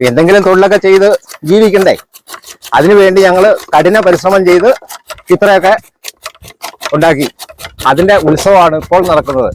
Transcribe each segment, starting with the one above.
എന്തെങ്കിലും തൊഴിലൊക്കെ ചെയ്ത് ജീവിക്കണ്ടേ? അതിനുവേണ്ടി ഞങ്ങൾ കഠിന പരിശ്രമം ചെയ്ത് ഇത്രയൊക്കെ ഉണ്ടാക്കി. അതിന്റെ ഉത്സവമാണ് ഇപ്പോൾ നടക്കുന്നത്.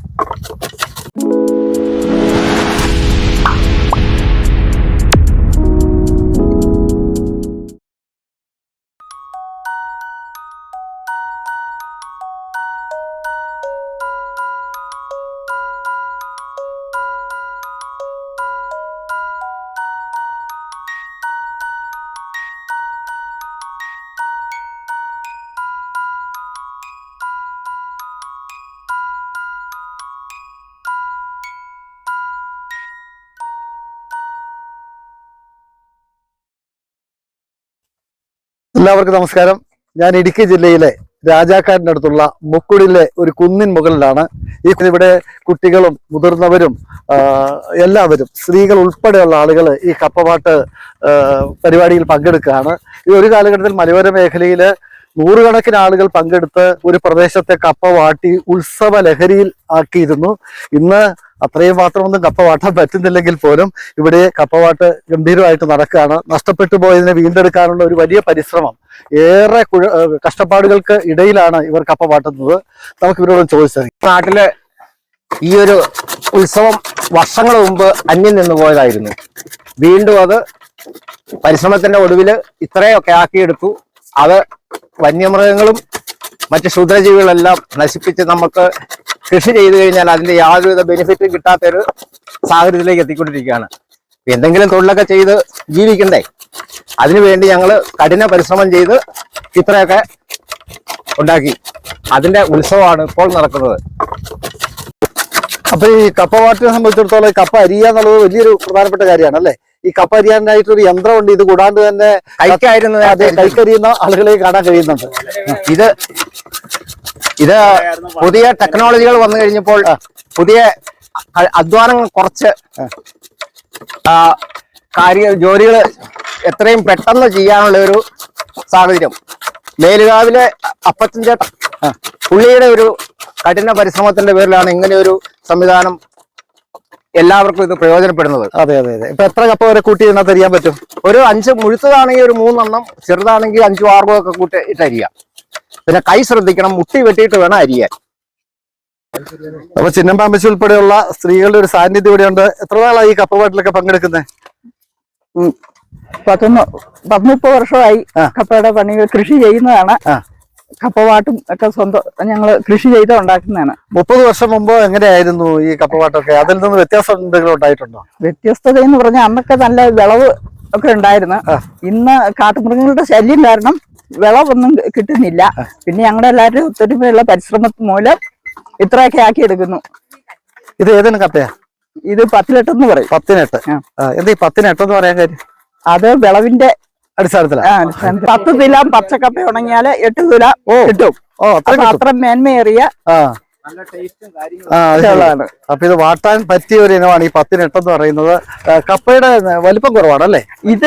എല്ലാവർക്കും നമസ്കാരം. ഞാൻ ഇടുക്കി ജില്ലയിലെ രാജാക്കാടിന്റെ അടുത്തുള്ള മുക്കുടിലെ ഒരു കുന്നിൻ മുകളിലാണ്. ഈ ഇവിടെ കുട്ടികളും മുതിർന്നവരും എല്ലാവരും സ്ത്രീകൾ ഉൾപ്പെടെയുള്ള ആളുകൾ ഈ കപ്പപാട്ട് പരിപാടിയിൽ പങ്കെടുക്കുകയാണ്. ഈ ഒരു കാലഘട്ടത്തിൽ മലയോര മേഖലയിൽ നൂറുകണക്കിന് ആളുകൾ പങ്കെടുത്ത് ഒരു പ്രദേശത്തെ കപ്പ വാട്ടി ഉത്സവ ലഹരിയിൽ ആക്കിയിരുന്നു. ഇന്ന് അത്രയും മാത്രമൊന്നും കപ്പ വാട്ടാൻ പറ്റുന്നില്ലെങ്കിൽ പോലും ഇവിടെ കപ്പവാട്ട് ഗംഭീരമായിട്ട് നടക്കുകയാണ്. നഷ്ടപ്പെട്ടു പോയതിനെ വീണ്ടെടുക്കാനുള്ള ഒരു വലിയ പരിശ്രമം ഏറെ കഷ്ടപ്പാടുകൾക്ക് ഇടയിലാണ് ഇവർ കപ്പ വാട്ടുന്നത്. നമുക്ക് ഇവരോട് ചോദിച്ചത് നാട്ടിൽ ഈ ഒരു ഉത്സവം വർഷങ്ങൾ മുമ്പ് അന്യം നിന്ന് പോയതായിരുന്നു. വീണ്ടും അത് പരിശ്രമത്തിന്റെ ഒടുവിൽ ഇത്രയൊക്കെ ആക്കിയെടുത്തു. അത് വന്യമൃഗങ്ങളും മറ്റ് ക്ഷുദ്രജീവികളെല്ലാം നശിപ്പിച്ച് നമുക്ക് കൃഷി ചെയ്തു കഴിഞ്ഞാൽ അതിന്റെ യാതൊരുവിധ ബെനിഫിറ്റും കിട്ടാത്തൊരു സാഹചര്യത്തിലേക്ക് എത്തിക്കൊണ്ടിരിക്കുകയാണ്. എന്തെങ്കിലും തൊഴിലൊക്കെ ചെയ്ത് ജീവിക്കണ്ടേ? അതിനുവേണ്ടി ഞങ്ങൾ കഠിന പരിശ്രമം ചെയ്ത് ഇത്രയൊക്കെ ഉണ്ടാക്കി. അതിന്റെ ഉത്സവമാണ് ഇപ്പോൾ നടക്കുന്നത്. അപ്പൊ ഈ കപ്പ വാട്ടിനെ സംബന്ധിച്ചിടത്തോളം കപ്പ അരിയ എന്നുള്ളത് വലിയൊരു പ്രധാനപ്പെട്ട കാര്യമാണ് അല്ലേ? ഈ കപ്പ അരിയാനായിട്ടൊരു യന്ത്രം യന്ത്രമുണ്ട്. ഇത് കൂടാണ്ട് തന്നെ കൈക്കായിരുന്നു അത് കൈക്കരിയുന്ന ആളുകളെ കാണാൻ കഴിയുന്നുണ്ട്. ഇത് ഇത് പുതിയ ടെക്നോളജികൾ വന്നു കഴിഞ്ഞപ്പോൾ പുതിയ അധ്വാനങ്ങൾ കുറച്ച് ആ, കാര്യ ജോലികൾ എത്രയും പെട്ടെന്ന് ചെയ്യാനുള്ള ഒരു സാഹചര്യം. മേലുകാവിലെ അപ്പച്ചൻ ചേട്ടൻ പുള്ളിയുടെ ഒരു കഠിന പരിശ്രമത്തിന്റെ പേരിലാണ് ഇങ്ങനെ ഒരു സംവിധാനം എല്ലാവർക്കും ഇത് പ്രയോജനപ്പെടുന്നത്. അതെ അതെ അതെ. ഇപ്പൊ എത്ര കപ്പ വരെ കൂട്ടി ഇതിനകത്ത് അരിയാൻ പറ്റും? ഒരു അഞ്ച് മുഴുത്തതാണെങ്കിൽ ഒരു മൂന്നെണ്ണം ചെറുതാണെങ്കിൽ അഞ്ചും ആറോ ഒക്കെ കൂട്ടി ഇട്ടരിയാം പിന്നെ കൈ ശ്രദ്ധിക്കണം മുട്ടി വെട്ടിയിട്ട് വേണം അരിയാൻ. അപ്പൊ ചിന്നമ്പാമ്പശി ഉൾപ്പെടെയുള്ള സ്ത്രീകളുടെ ഒരു സാന്നിധ്യം ഇവിടെയുണ്ട്. എത്ര നാളായി ഈ കപ്പപാട്ടിലൊക്കെ പങ്കെടുക്കുന്നത് പതിമുപ്പത് വർഷമായി. കപ്പയുടെ പണികൾ കൃഷി ചെയ്യുന്നതാണ്. ആ. കപ്പവാട്ടും ഒക്കെ സ്വന്തം ഞങ്ങൾ കൃഷി ചെയ്ത് ഉണ്ടാക്കുന്നതാണ്. മുപ്പത് വർഷം മുമ്പ് എങ്ങനെയായിരുന്നു ഈ കപ്പവാട്ടൊക്കെ? അതിൽ നിന്ന് വ്യത്യാസം എന്തെങ്കിലും ഉണ്ടായിട്ടുണ്ടോ? വ്യത്യസ്തത എന്ന് പറഞ്ഞാൽ അന്നൊക്കെ നല്ല വിളവ് ഒക്കെ ഉണ്ടായിരുന്നു. ഇന്ന് കാട്ടുമൃഗങ്ങളുടെ ശല്യം കാരണം വിളവൊന്നും കിട്ടുന്നില്ല. പിന്നെ ഞങ്ങളുടെ എല്ലാവരും ഒത്തൊരുമയുള്ള പരിശ്രമം മൂലം ഇത്രയൊക്കെ ആക്കി എടുക്കുന്നു. ഇത് ഏതാണ് കപ്പയാ? ഇത് പത്തിനെട്ടെന്ന് പറയും. പത്തിനെട്ട്. എന്താ ഈ പത്തിനെട്ടെന്ന് പറയാൻ കാര്യം? അത് വിളവിന്റെ അടിസ്ഥാനത്തിലാ? ആ, അടിസ്ഥാനത്തിൽ പത്ത് തില പച്ചക്കപ്പ ഉണങ്ങിയാൽ എട്ട് തുല കിട്ടും. ഓ അത്ര മേന്മയേറിയ. അപ്പൊ ഇത് വാട്ടാൻ പറ്റിയ ഒരു ഇനമാണ് ഈ പത്തിനെട്ടെന്ന് പറയുന്നത്. കപ്പയുടെ വലിപ്പം കുറവാണ് അല്ലേ ഇത്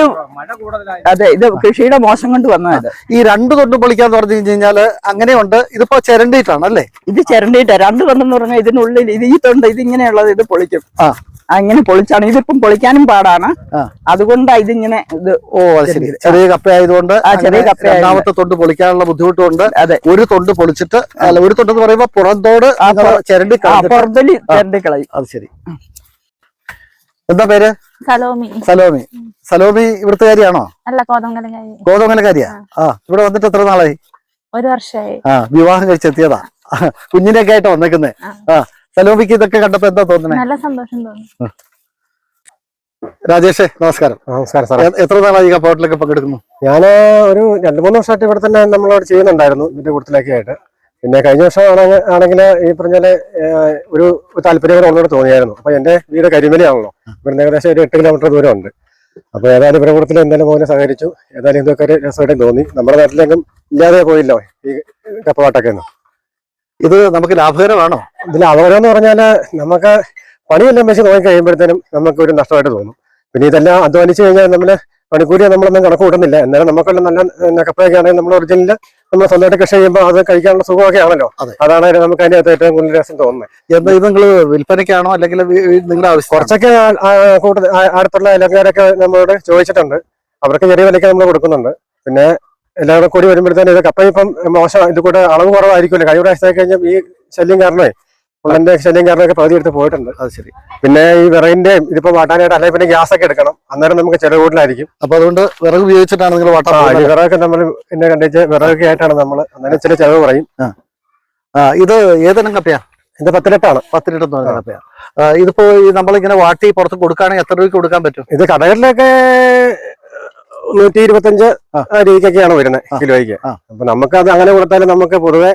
അതെ ഇത് കൃഷിയുടെ മോശം കൊണ്ട് വന്നത് ഈ രണ്ട് തൊണ്ട് പൊളിക്കാന്ന് പറഞ്ഞു കഴിഞ്ഞാൽ അങ്ങനെയുണ്ട്. ഇതിപ്പോ ചിരണ്ടിയിട്ടാണ് അല്ലേ ഇത് ചിരണ്ടിയിട്ട്. രണ്ട് തൊണ്ടെന്ന് പറഞ്ഞാൽ ഇതിനുള്ളിൽ ഇത് ഈ തൊണ്ട് ഇത് ഇങ്ങനെയുള്ളത് ഇത് പൊളിക്കും. ആ. അങ്ങനെ പൊളിച്ചാണ്. ഇതിപ്പം പൊളിക്കാനും പാടാണ്. അതുകൊണ്ട് ഇതിങ്ങനെ ഇത് ഓ ശരി. ചെറിയ കപ്പ ആയതുകൊണ്ട് ആ, ചെറിയ കപ്പ രണ്ടാമത്തെ തൊണ്ട് പൊളിക്കാനുള്ള ബുദ്ധിമുട്ടുണ്ട്. അതെ. ഒരു തൊണ്ട് പൊളിച്ചിട്ട് അല്ല ഒരു തൊണ്ട് എന്ന് പറയുമ്പോ പുറന്തോട് ചിരണ്ടി കളഞ്ഞിട്ട്. ചിരണ്ടി കളയും. അത് ശരി. എന്താ പേര്? സലോമി. സലോമി. സലോമി ഇവിടുത്തെ കാര്യാണോ? അല്ല കോതങ്കലങ്ങായി ഗോതമംഗലക്കാരിയാ ആ. ഇവിടെ വന്നിട്ട് എത്ര നാളായി? ഒരു വർഷമായി ആ വിവാഹം കഴിച്ചെത്തിയതാ. കുഞ്ഞിനെയൊക്കെ ആയിട്ട് വന്നേക്കുന്നേ. ആ. സലോമിക്ക് ഇതൊക്കെ കണ്ടപ്പോ എന്താ തോന്നുന്നത് നല്ല സന്തോഷം തോന്നുന്നു രാജേഷേ നമസ്കാരം. നമസ്കാരം സാറേ. എ- എത്ര നാളായി ഈ കപ്പോട്ടിലൊക്കെ പങ്കെടുക്കുന്നു? ഞാൻ ഒരു രണ്ട് മൂന്ന് വർഷമായിട്ട് ഇവിടെ തന്നെ നമ്മളോട് ചെയ്യുന്നുണ്ടായിരുന്നു ഇതിന്റെ കൂട്ടത്തിലൊക്കെ ആയിട്ട്. പിന്നെ കഴിഞ്ഞ വർഷം ആണെങ്കിൽ ഈ പറഞ്ഞാൽ ഒരു താല്പര്യം ഒന്നുകൂടെ തോന്നിയായിരുന്നു. അപ്പൊ എന്റെ വീട് കരിമലയാണല്ലോ. ഇവിടുന്ന് ഏകദേശം ഒരു എട്ട് കിലോമീറ്റർ ദൂരം ഉണ്ട് അപ്പൊ ഏതായാലും ഇവരുടെ കൂട്ടത്തിൽ എന്തായാലും പോലെ സഹകരിച്ചു. ഏതായാലും ഇതൊക്കെ ഒരു രസമായിട്ടും തോന്നി. നമ്മുടെ നാട്ടിലെങ്കിലും ഇല്ലാതെ പോയില്ലോ ഈ കപ്പവാട്ടൊക്കെ ഒന്നും ഇത് നമുക്ക് ലാഭകരമാണോ? ഇതിൽ അപകടം പറഞ്ഞാൽ നമുക്ക് പണിയെല്ലാം വെച്ച് നോക്കി കഴിയുമ്പോഴത്തേനും നമുക്ക് ഒരു നഷ്ടമായിട്ട് തോന്നും. പിന്നെ ഇതെല്ലാം അധ്വാനിച്ചു കഴിഞ്ഞാൽ നമ്മൾ പണിക്കൂലി നമ്മളൊന്നും കണക്ക് കൂട്ടുന്നില്ല എന്നാലും നമുക്കെല്ലാം നല്ല കപ്പയൊക്കെ ആണെങ്കിൽ നമ്മൾ ഒറിജിനൽ നമ്മൾ സ്വന്തമായിട്ട് കൃഷി ചെയ്യുമ്പോൾ അത് കഴിക്കാനുള്ള സുഖമൊക്കെ ആണല്ലോ അതാണ് നമുക്ക് അതിനകത്ത് ഏറ്റവും കൂടുതൽ രസം തോന്നുന്നത്. ഇത് നിങ്ങൾ വിൽപ്പനയ്ക്കാണോ അല്ലെങ്കിൽ നിങ്ങളുടെ ആവശ്യം കുറച്ചൊക്കെ ആ- അടുത്തുള്ള ഇലക്കാരൊക്കെ നമ്മളോട് ചോദിച്ചിട്ടുണ്ട്. അവർക്ക് ചെറിയ വിലയ്ക്ക് നമ്മൾ കൊടുക്കുന്നുണ്ട്. പിന്നെ എല്ലാവരും കൂടി വരുമ്പോഴത്തേനും ഇത് കപ്പ ഇപ്പം മോശം ഇത് കൂടെ അളവ് കുറവായിരിക്കുമല്ലോ. കഴിഞ്ഞ പ്രാവശ്യത്തെ കഴിഞ്ഞാൽ ഈ ശല്യം കാരണമേ ഉള്ളന്റെ ശല്യം കാരണമൊക്കെ പകുതി എടുത്ത് പോയിട്ടുണ്ട്. അത് ശരി. പിന്നെ ഈ വിറകിന്റെയും ഇതിപ്പോ വാട്ടാനായിട്ട് അല്ലെങ്കിൽ പിന്നെ ഗ്യാസ് ഒക്കെ എടുക്കണം. അന്നേരം നമുക്ക് ചില കൂടുതലായിരിക്കും. അപ്പോൾ അതുകൊണ്ട് വിറക് ഉപയോഗിച്ചിട്ടാണ് നിങ്ങൾ വാട്ടാൻ പോകുന്നത്? വിറകൊക്കെ നമ്മൾ എന്നെ കണ്ടിച്ച് വിറകൊക്കെ ആയിട്ടാണ് നമ്മൾ അന്നേരം ചില ചിലവ് പറയും ആ. ഇത് ഏതെല്ലാം കപ്പയാ? ഇത് പത്തിരട്ടാണ് എന്ന് പറഞ്ഞ കപ്പയാ. ഇതിപ്പോ നമ്മളിങ്ങനെ വാട്ടി പുറത്ത് കൊടുക്കുകയാണെങ്കിൽ എത്ര രൂപയ്ക്ക് കൊടുക്കാൻ പറ്റും? ഇത് കടകളിലൊക്കെ നൂറ്റി ഇരുപത്തഞ്ച് രീതിക്കൊക്കെയാണ് വരുന്നത്. കിലോയ്ക്ക്. അപ്പൊ നമുക്ക് അത് അങ്ങനെ കൊടുത്താലും നമുക്ക് പൊതുവെ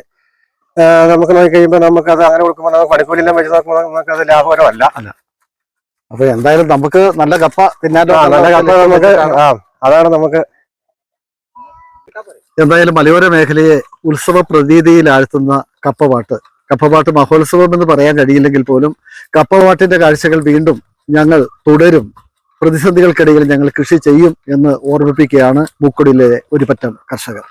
നമുക്ക് നോക്കി കഴിയുമ്പോൾ നമുക്ക് അത് അങ്ങനെ കൊടുക്കുമ്പോൾ നമുക്ക് പണിക്കൂലെല്ലാം വെച്ച് നോക്കുമ്പോൾ നമുക്ക് അത് ലാഭകരമല്ല അപ്പൊ എന്തായാലും നമുക്ക് നല്ല കപ്പ നല്ല കപ്പ നമുക്ക് ആ അതാണ് നമുക്ക് എന്തായാലും മലയോര മേഖലയെ ഉത്സവ പ്രതീതിയിലാഴ്ത്തുന്ന കപ്പപാട്ട് കപ്പപാട്ട് മഹോത്സവം എന്ന് പറയാൻ കഴിയില്ലെങ്കിൽ പോലും കപ്പപാട്ടിന്റെ കാഴ്ചകൾ വീണ്ടും ഞങ്ങൾ തുടരും. പ്രതിസന്ധികൾക്കിടയിൽ ഞങ്ങൾ കൃഷി ചെയ്യും എന്ന് ഓർമ്മിപ്പിക്കുകയാണ് മൂക്കുടിയിലെ ഒരു പറ്റം കർഷകർ.